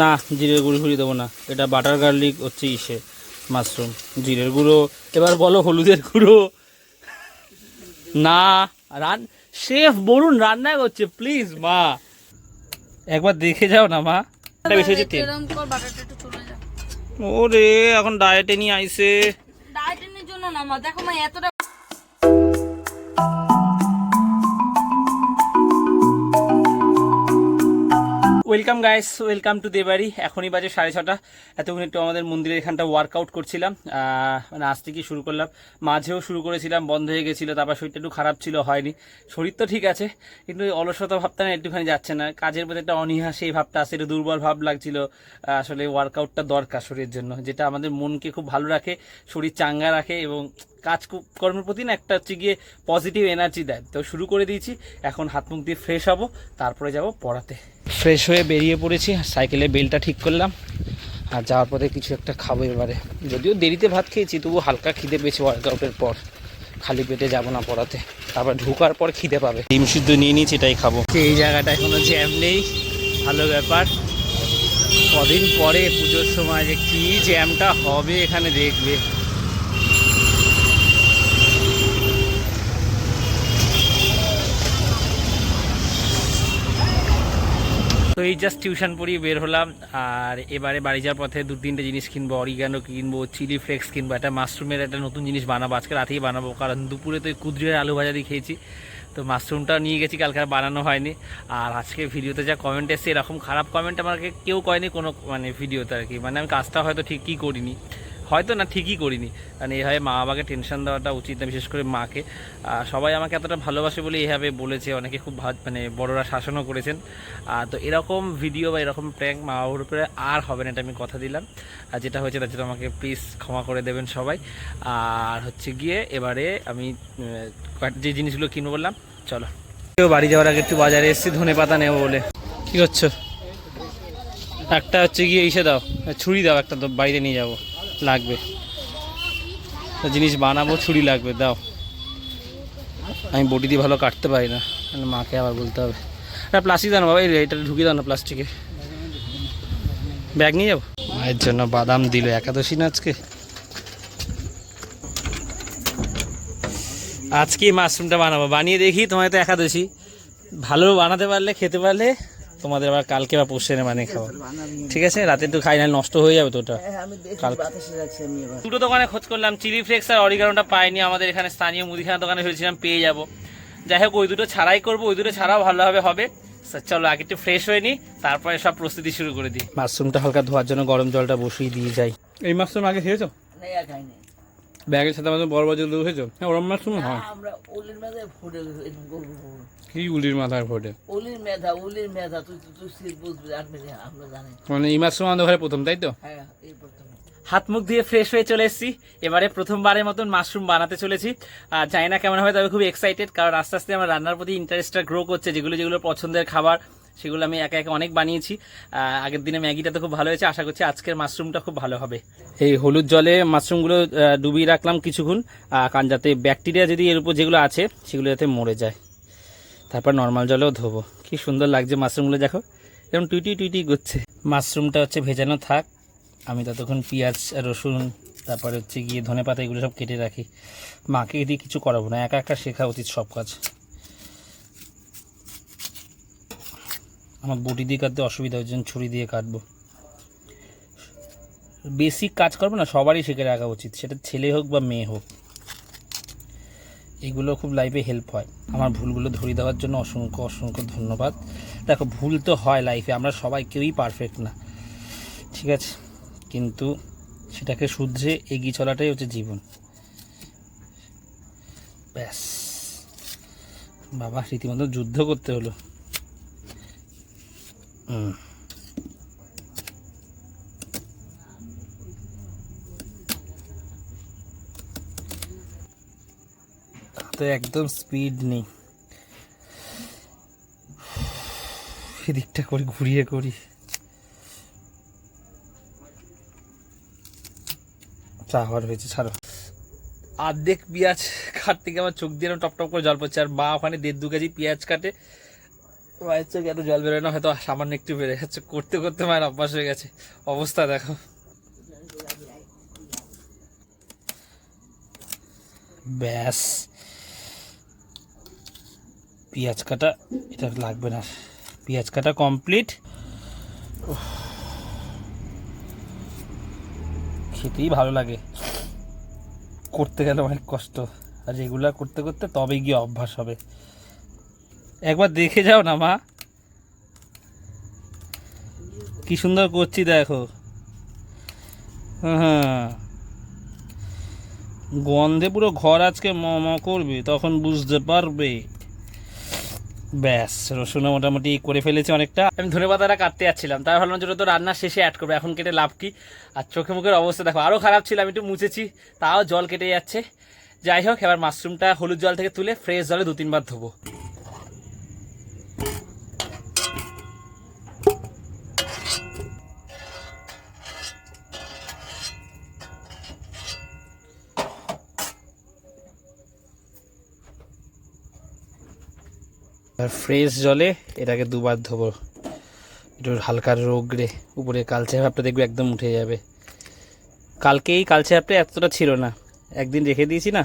না জিরের গুঁড়ো ফুড়ি দেবো না। এটা বাটার গার্লিক হচ্ছে ইসে মাশরুম জিরের গুঁড়ো এবার বলো হলুদের গুঁড়ো। না রান শেফ বলুন রান্না করছে প্লিজ মা। একবার দেখে যাও না মা। এটা বেশি হচ্ছে তেল। ওরে এখন ডায়েটে নিয়ে আইসে। ডায়েটিংয়ের জন্য না মা। দেখো মা এতটা ওয়েলকাম গাইস ওয়েলকাম টু দেবাড়ি এখনই বাজে সাড়ে ছটা। এতক্ষণ একটু আমাদের মন্দিরের এখানটা ওয়ার্কআউট করছিলাম। মানে আজ থেকে শুরু করলাম। মাঝেও শুরু করেছিলাম, বন্ধ হয়ে গেছিল, তারপর শরীরটা একটু খারাপ ছিল, হয়নি। শরীর তো ঠিক আছে, কিন্তু অলসতা ভাবটা না একটুখানি যাচ্ছে না। কাজের প্রতি একটা অনীহা, সেই ভাবটা আসছে একটু দুর্বল ভাব লাগছিল। আসলে ওয়ার্কআউটটা দরকার শরীরের জন্য, যেটা আমাদের মনকে খুব ভালো রাখে, শরীর চাঙ্গা রাখে এবং কাজ কু- কর্মের প্রতি না একটা হচ্ছে গিয়ে পজিটিভ এনার্জি দেয়। তো শুরু করে দিয়েছি এখন হাত মুখ দিয়ে ফ্রেশ হব তারপরে যাব পড়াতে। ফ্রেশ হয়ে বেরিয়ে পড়েছি সাইকেলে বেলটা ঠিক করলাম আর যাওয়ার পথে কিছু একটা খাব এবারে। যদিও দেরিতে ভাত খেয়েছি তবু হালকা খিদে পেয়েছি ওয়ার্কআউটের পর। খালি পেটে যাব না পড়াতে। তারপর ঢুকার পর খিদে পাবে। ডিম সিদ্ধ নিয়ে নিয়েছি এটাই খাব। এই জায়গাটায় কোনো জ্যাম নেই? ভালো ব্যাপার। কদিন পরে পুজোর সময় যে কি জ্যামটা হবে এখানে দেখবে। তো এই জাস্ট টিউশন পড়িয়ে বের হলাম, আর এবারে বাড়ি যাওয়ার পথে দু তিনটে জিনিস কিনবো অরিগানো কিনবো চিলি ফ্লেক্স কিনবো, একটা মাশরুমের একটা নতুন জিনিস বানাবো, আজকে রাতেই বানাবো, কারণ দুপুরে তো কুদরিয়ার আলু ভাজা দিয়ে খেয়েছি। তো মাশরুমটা নিয়ে গেছি, কালকে আর বানানো হয়নি। আর আজকে ভিডিওতে যা কমেন্ট এসছে, এরকম খারাপ কমেন্ট আমাকে কেউ কয়নি কোনো মানে ভিডিওতে আর কি। মানে আমি কাজটা হয়তো ঠিকই করিনি। হয়তো না ঠিকই করিনি। কারণ এইভাবে মা বাবাকে টেনশন দেওয়াটা উচিত না বিশেষ করে মাকে। সবাই আমাকে এতটা ভালোবাসে বলে এইভাবে বলেছে অনেকে খুব মানে বড়রা শাসনও করেছেন। তো এরকম ভিডিও বা এরকম প্র্যাঙ্ক মা বাবার উপরে আর হবে না এটা আমি কথা দিলাম। আর যেটা হয়েছে তার জন্য আমাকে প্লিজ ক্ষমা করে দেবেন সবাই। আর হচ্ছে গিয়ে এবারে আমি কয়েক- যে জিনিসগুলো কিনবো বললাম চলো। কেউ বাড়ি যাওয়ার আগে একটু বাজারে এসেছি ধনে পাতা নেব বলে। কী করছ? একটা হচ্ছে গিয়ে ইসে দাও ছুরি দাও একটা তো বাড়িতে নিয়ে যাব। লাগবে। জিনিস বানাবো, ছুরি লাগবে, দাও। আমি বটি দিয়ে ভালো কাটতে পারি না। মাকে আবার বলতে হবে। একটা প্লাস্টিক দাও বাবা, এই এটা ঢুকিয়ে দাও না প্লাস্টিকে। ব্যাগ নিয়ে যাব? মায়ের জন্য বাদাম দিল একাদশী না আজকে? আজকে মাশরুমটা বানাবো। বানিয়ে দেখি তোমায় তো একাদশী। ভালো বানাতে পারলে, খেতে পারলে তোমাদের আবার কালকে বা পরশু এনে বানিয়ে খাব ঠিক আছে? রাতে একটু খাই না নষ্ট হয়ে যাবে তো ওটা দুটো দোকানে খোঁজ করলাম চিলি ফ্লেক্স আর অরিগানোটা পাইনি। আমাদের এখানে স্থানীয় মুদিখানা দোকানে ভেবেছিলাম পেয়ে যাব। যাই হোক ওই দুটো ছাড়াই করব ওই দুটো ছাড়াও ভালোভাবে হবে চলো আগে একটু ফ্রেশ হয়ে নিই তারপরে সব প্রস্তুতি শুরু করে দিই। মাশরুমটা হালকা ধোয়ার জন্য গরম জলটা বসিয়ে দিয়ে যাই। এই মাশরুম আগে খেয়েছো? ব্যাগের সাথে আমাদের বড় বড় জল খেয়েছো হ্যাঁ ওরম মাশরুম হয়। আমরা উলির মেধায় ফুটে এরকম গোল গোল গোল। কি উলির মাথায় ফোটে উলির মেধা উলির মেধা তুই তুই তুই শীত বুঝবি আর মেধা আমরা জানি। মানে এই আমাদের ঘরে প্রথম তাই তো? হ্যাঁ এই প্রথমে। হাত মুখ দিয়ে ফ্রেশ হয়ে চলে এসেছি। এবারে প্রথমবারের মতন মাশরুম বানাতে চলেছি। আর জানি না কেমন হবে তবে খুব এক্সাইটেড কারণ আস্তে আস্তে আমার রান্নার প্রতি ইন্টারেস্টটা গ্রো করছে যেগুলো যেগুলো পছন্দের খাবার। সেগুলো আমি একা একা অনেক বানিয়েছি। আগের দিনে ম্যাগিটা তো খুব ভালো হয়েছে, আশা করছি আজকের মাশরুমটা খুব ভালো হবে। এই হলুদ জলে মাশরুমগুলো ডুবিয়ে রাখলাম কিছুক্ষণ কারণ যাতে ব্যাকটেরিয়া যদি এর উপর যেগুলো আছে, সেগুলো যাতে মরে যায়। তারপর নর্মাল জলেও ধোবো। কি সুন্দর লাগছে মাশরুমগুলো, দেখো। এরকম টুইটি টুইটি করছে। মাশরুমটা হচ্ছে ভেজানো থাক। আমি ততক্ষণ পেঁয়াজ, রসুন, তারপরে হচ্ছে গিয়ে ধনে পাতা এগুলো সব কেটে রাখি। মাকে দিয়ে কিছু করাবো না, একা একা শেখা উচিত সব কাজ। আমার বটি দিয়ে কাটতে অসুবিধা হচ্ছে ছুরি দিয়ে কাটবো। বেসিক কাজ করব না, সবারই শিখে রাখা উচিত, সেটা ছেলে হোক বা মেয়ে হোক। এগুলো খুব লাইফে হেল্প হয়। আমার ভুলগুলো ধরিয়ে দেওয়ার জন্য অসংখ্য অসংখ্য ধন্যবাদ। দেখো, ভুল তো হয় লাইফে আমরা সবাই কেউই পারফেক্ট না। ঠিক আছে? কিন্তু সেটাকে শুধরে এগিয়ে চলাটাই হচ্ছে জীবন। ব্যাস। বাবা, রীতিমতো যুদ্ধ করতে হলো। তো একদম স্পিড নেই। এদিকটা করে ঘুরিয়ে করি। চা হওয়ার হয়েছে, ছাড়ো। অর্ধেক পেঁয়াজ কাটতে গিয়ে আমার চোখ দিয়ে টপ টপ করে জল পড়ছে, আর মা ওখানে দেড় দু কেজি পেঁয়াজ কাটে। মায়ের চোখে এত জল বেরোয় না হয়তো সামান্য একটু বেড়ে যাচ্ছে। করতে করতে মায়ের অভ্যাস হয়ে গেছে। অবস্থা দেখো। ব্যাস। পেঁয়াজ কাটা, এটা লাগবে না। পেঁয়াজ কাটা কমপ্লিট। খেতেই ভালো লাগে। করতে গেলে অনেক কষ্ট। আর রেগুলার করতে করতে তবে গিয়ে অভ্যাস হবে। একবার দেখে যাও না, মা। কি সুন্দর করছি দেখো। হ্যাঁ। গন্ধে পুরো ঘর আজকে ম ম করবে, তখন বুঝতে পারবে। ব্যাস, রসুনও মোটামুটি করে ফেলেছি অনেকটা। আমি ধনে পাতাটা কাটতে যাচ্ছিলাম, তাই ভাবলাম যে ওটা তো রান্নার শেষে অ্যাড করব, এখন কেটে লাভ কি? আর চোখে মুখের অবস্থা দেখো আরও খারাপ ছিল, আমি একটু মুছেছি, তাও জল কেটে যাচ্ছে। যাই হোক, এবার মাশরুমটা হলুদ জল থেকে তুলে ফ্রেশ জলে দু তিনবার ধোবো। আর ফ্রেশ জলে এটাকে দুবার ধোবো। একটু হালকা রোগড়ে উপরে কালচে ভাবটা দেখবে একদম উঠে যাবে। কালকেই কালচে ভাবটা এতটা ছিল না। একদিন রেখে দিয়েছি না।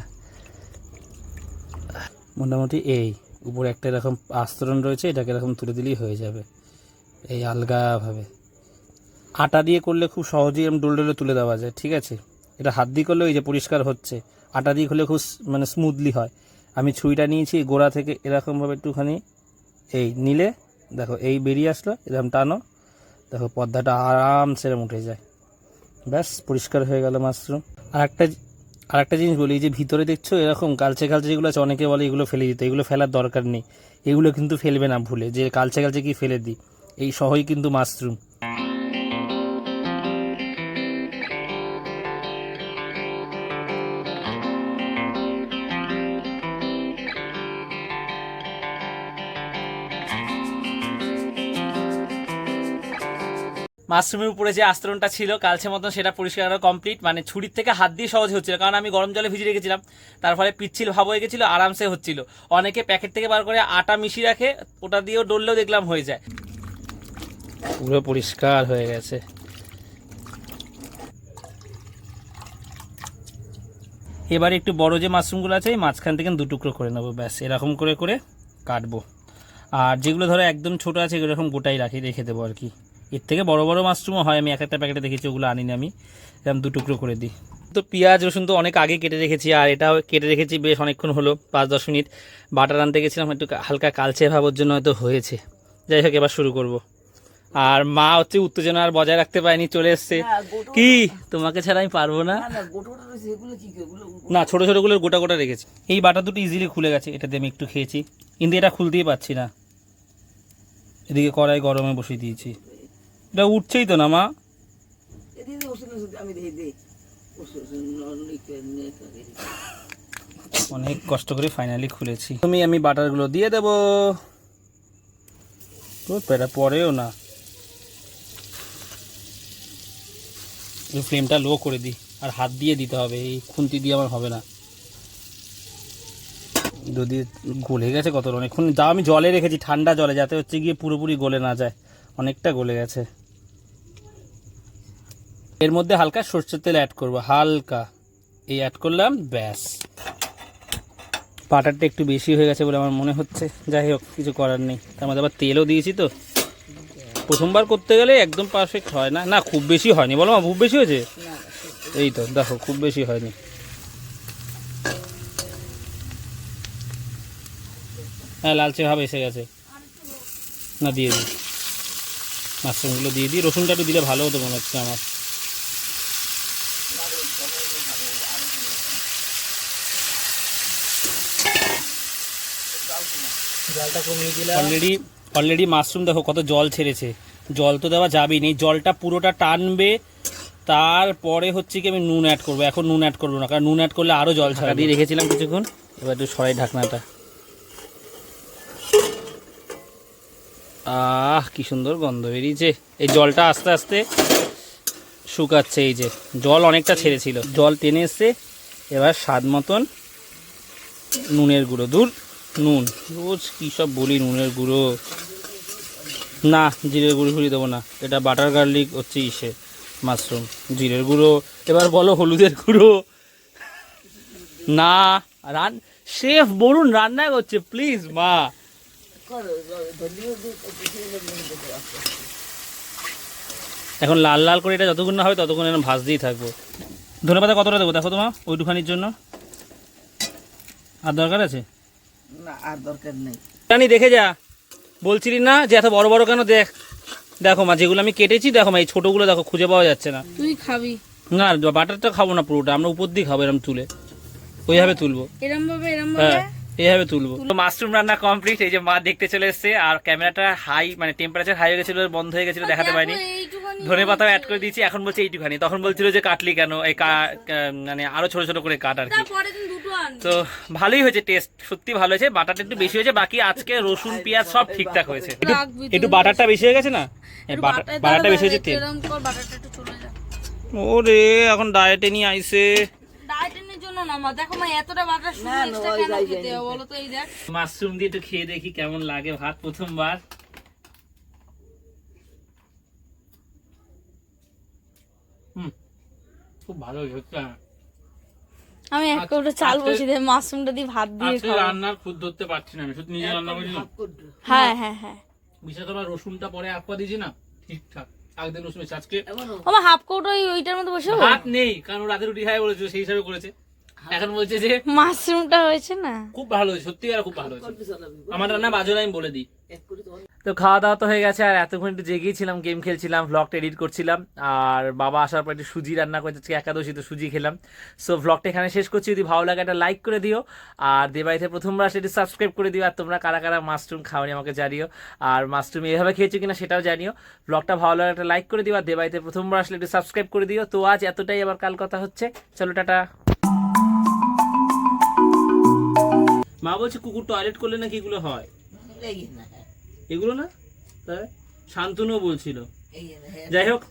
মোটামুটি এই, উপরে একটা এরকম আস্তরণ রয়েছে, এটাকে এরকম তুলে দিলেই হয়ে যাবে। এই আলগাভাবে। আটা দিয়ে করলে খুব সহজেই এরকম ডোল ডোলে তুলে দেওয়া যায়, ঠিক আছে? এটা হাত দিয়ে করলে ওই যে পরিষ্কার হচ্ছে, আটা দিয়ে করলে খুব মানে স্মুথলি হয়। আমি ছুরিটা নিয়েছি গোড়া থেকে এরকমভাবে একটুখানি এই নিলে, দেখো এই বেরিয়ে আসলো, এরকম টানো, দেখো পর্দাটা আরামসে এরম উঠে যায়। ব্যাস, পরিষ্কার হয়ে গেল মাশরুম। আর একটা আর একটা জিনিস বলি, এই যে ভিতরে দেখছ এরকম কালচে কালচে যেগুলো আছে, অনেকে বলে এগুলো ফেলে দিতে, এগুলো ফেলার দরকার নেই। এগুলো কিন্তু ফেলবে না ভুলে, যে কালচে কালচে কি ফেলে দিই। এই সহই কিন্তু মাশরুম। মাশরুমের উপরে যে আস্তরণটা ছিল কালচে মতন সেটা পরিষ্কার করা কমপ্লিট মানে ছুরির থেকে হাত দিয়ে সহজ হচ্ছিল কারণ আমি গরম জলে ভিজিয়ে রেখেছিলাম তার ফলে পিচ্ছিল ভাব হয়ে গেছিল আরামসে হচ্ছিল। অনেকে প্যাকেট থেকে বার করে আটা মিশিয়ে রাখে ওটা দিয়েও ডললেও দেখলাম হয়ে যায়। পুরো পরিষ্কার হয়ে গেছে। এবার একটু বড় যে মাশরুমগুলো আছে এই মাঝখান থেকে দু টুকরো করে নেব ব্যাস এরকম করে করে কাটবো। আর যেগুলো ধরো একদম ছোট আছে এগুলো এরকম গোটাই রাখি রেখে দেবো আর কি। এর থেকে বড় বড় মাশরুমও হয় আমি এক একটা প্যাকেটে দেখেছি ওগুলো আনিনি আমি। এরকম দু টুকরো করে দিই। তো পেঁয়াজ রসুন তো অনেক আগে কেটে রেখেছি আর এটাও কেটে রেখেছি বেশ অনেকক্ষণ হলো পাঁচ দশ মিনিট। বাটার আনতে গেছিলাম একটু হালকা কালচে ভাবার জন্য হয়তো হয়েছে। যাই হোক এবার শুরু করব। আর মা হচ্ছে উত্তেজনা আর বজায় রাখতে পারেনি চলে এসছে। হ্যাঁ, কি? তোমাকে ছাড়া আমি পারব না? না ছোট ছোটগুলো গোটা গোটা রেখেছি। এই বাটা দুটো ইজিলি খুলে গেছে এটাতে আমি একটু খেয়েছি। কিন্তু এটা খুলতেই পারছি না। এদিকে কড়াই গরমে বসিয়ে দিয়েছি। এটা উঠছেই তো না মা? অনেক কষ্ট করে ফাইনালি খুলেছি। তুমি আমি বাটারগুলো দিয়ে দেবো। তো এটা পরেও না। ফ্লেমটা লো করে দিই আর হাত দিয়ে দিতে হবে এই খুন্তি দিয়ে আমার হবে না। যদি গলে গেছে কত অনেকক্ষণ যা আমি জলে রেখেছি ঠান্ডা জলে যাতে হচ্ছে গিয়ে পুরোপুরি গলে না যায়। অনেকটা গলে গেছে। এর মধ্যে হালকা সর্ষের তেল অ্যাড করব হালকা। এই অ্যাড করলাম ব্যাস। বাটারটা একটু বেশি হয়ে গেছে বলে আমার মনে হচ্ছে। যাই হোক কিছু করার নেই। তার মধ্যে আবার তেলও দিয়েছি তো। প্রথমবার করতে গেলে একদম পারফেক্ট হয় না। না খুব বেশি হয়নি। বলো মা, খুব বেশি হয়েছে? এই তো দেখো খুব বেশি হয়নি। হ্যাঁ লালচে ভাব এসে গেছে। না দিয়ে দিই। মাশরুমগুলো দিয়ে দিই। রসুনটা একটু দিলে ভালো হতো মনে হচ্ছে আমার। জলটা কমিয়ে দিলাম। অলরেডি অলরেডি মাশরুম দেখো কত জল ছেড়েছে। জল তো দেওয়া যাবেই নেই। জলটা পুরোটা টানবে তারপরে হচ্ছে কি আমি নুন অ্যাড করব। এখন নুন অ্যাড করব না কারণ নুন অ্যাড করলে আরও জল ছাড়া দিয়ে রেখেছিলাম কিছুক্ষণ এবার একটু সরাই ঢাকনাটা। আহ কি সুন্দর গন্ধ বেরিয়েছে। এই জলটা আস্তে আস্তে শুকাচ্ছে এই যে জল অনেকটা ছেড়েছিল। জল টেনে এসছে এবার স্বাদ মতন নুনের গুঁড়ো। দূর নুন। রোজ কী সব বলি নুনের গুঁড়ো? না, জিরের গুঁড়ো ফুড়ি দেবো না। এটা বাটার গার্লিক হচ্ছে ইসে মাশরুম। জিরের গুঁড়ো, এবার বলো হলুদের গুঁড়ো। না, রান শেফ বলুন রান্না করছে প্লিজ, মা। এখন লাল লাল করে এটা যতক্ষণ না হবে, ততক্ষণ এরকম ভাজতেই থাকব। ধনে পাতা কতটা দেবো? দেখো তোমার ওইটুখানির জন্য। আর দরকার আছে? না আর দরকার নেই। রানি দেখে যা। বলছিলি না যে এত বড় বড় কেন দেখ। দেখো মা যেগুলো আমি কেটেছি দেখো মা এই ছোটোগুলো দেখো খুঁজে পাওয়া যাচ্ছে না। তুই খাবি। না বাটারটা খাব না পুরোটা আমরা উপর দিয়ে খাব এরকম তুলে। ওইভাবে তুলবো। এরম ভাবে এরম হ্যাঁ ভাবে? এইভাবে তুলবো। মাশরুম রান্না কমপ্লিট এই যে মা দেখতে চলে এসেছে আর ক্যামেরাটা হাই মানে টেম্পারেচার হাই হয়ে গেছিল বন্ধ হয়ে গেছিল দেখাতে পারিনি। ধনে পাতাও অ্যাড করে দিয়েছি এখন বলছে এইটুখানি। তখন বলছিল যে কাটলি কেন এই মানে আরও ছোট ছোট করে কাট আর কি। তো ভালোই হয়েছে টেস্ট সত্যি ভালো হয়েছে। বাটারটা একটু বেশি হয়েছে বাকি আজকে রসুন পেঁয়াজ সব ঠিকঠাক হয়েছে। একটু- বাটারটা বেশি হয়ে গেছে না? বাটারটা বেশি হয়েছে তেল এরম কর বাটারটা একটু চলে যা। ওরে এখন ডায়েটে নিয়ে আইসে। ডায়েটের জন্য না মা দেখো মা এতটা বাটার শুধু না, না, এক্সট্রা ওই কেন যাই, খেতে? যাই, হবে বলো তো এই দেখ। মাশরুম দিয়ে একটু খেয়ে দেখি কেমন লাগে ভাত প্রথমবার। হুম খুব ভালো হচ্ছে আমি এক কৌটো চাল আজকে- বসি দিয়ে মাশরুমটা দিয়ে ভাত দিয়ে আজকে খাব। রান্নার খুদ ধরতে পারছি না আমি শুধু নিজে রান্না হাফ করো। হ্যাঁ হ্যাঁ হ্যাঁ। বিশেষ করে রসুনটা পরে আপা দিয়েছি না? ঠিকঠাক। আগদের রসুন এসে আজকে আমার হাফ কৌটো ওই- ওইটার মধ্যে বসে ভাত নেই কারণ ও রাতে রুটি খাই বলেছিল সেই হিসাবে করেছে। এখন বলছে যে মাশরুমটা হয়েছে না? খুব ভালো হয়েছে সত্যি আর খুব ভালো হয়েছে। আমার রান্না বাজে আমি বলে দিই। তো খাওয়া দাওয়া তো হয়ে গেছে, আর এতক্ষণ একটু জেগেই ছিলাম গেম খেলছিলাম ভ্লগটা এডিট করছিলাম, আর বাবা আসার পর একটু সুজি রান্না করছে, আজকে একাদশী, তো সুজি খেলাম। সো ভ্লগটা এখানে শেষ করছি, যদি ভালো লাগে একটা লাইক করে দিও, আর দেবাড়িতে প্রথমবার একটু সাবস্ক্রাইব করে দিও, আর তোমরা কারা কারা মাশরুম খাওয়ানি আমাকে জানিও, আর মাশরুম এভাবে খেয়েছো কিনা সেটাও জানিও। ব্লগটা ভালো লাগে একটা লাইক করে দিও, আর দেবাড়িতে প্রথমবার আসলে একটু সাবস্ক্রাইব করে দিও। তো আজ এতটাই, আবার কাল কথা হচ্ছে, চলো, টাটা। মা বলছে, কুকুর টয়লেট করলে নাকি এগুলো হয়? না। এগুলো না? তাই শান্তনু বলছিল। হ্যাঁ। যাই হোক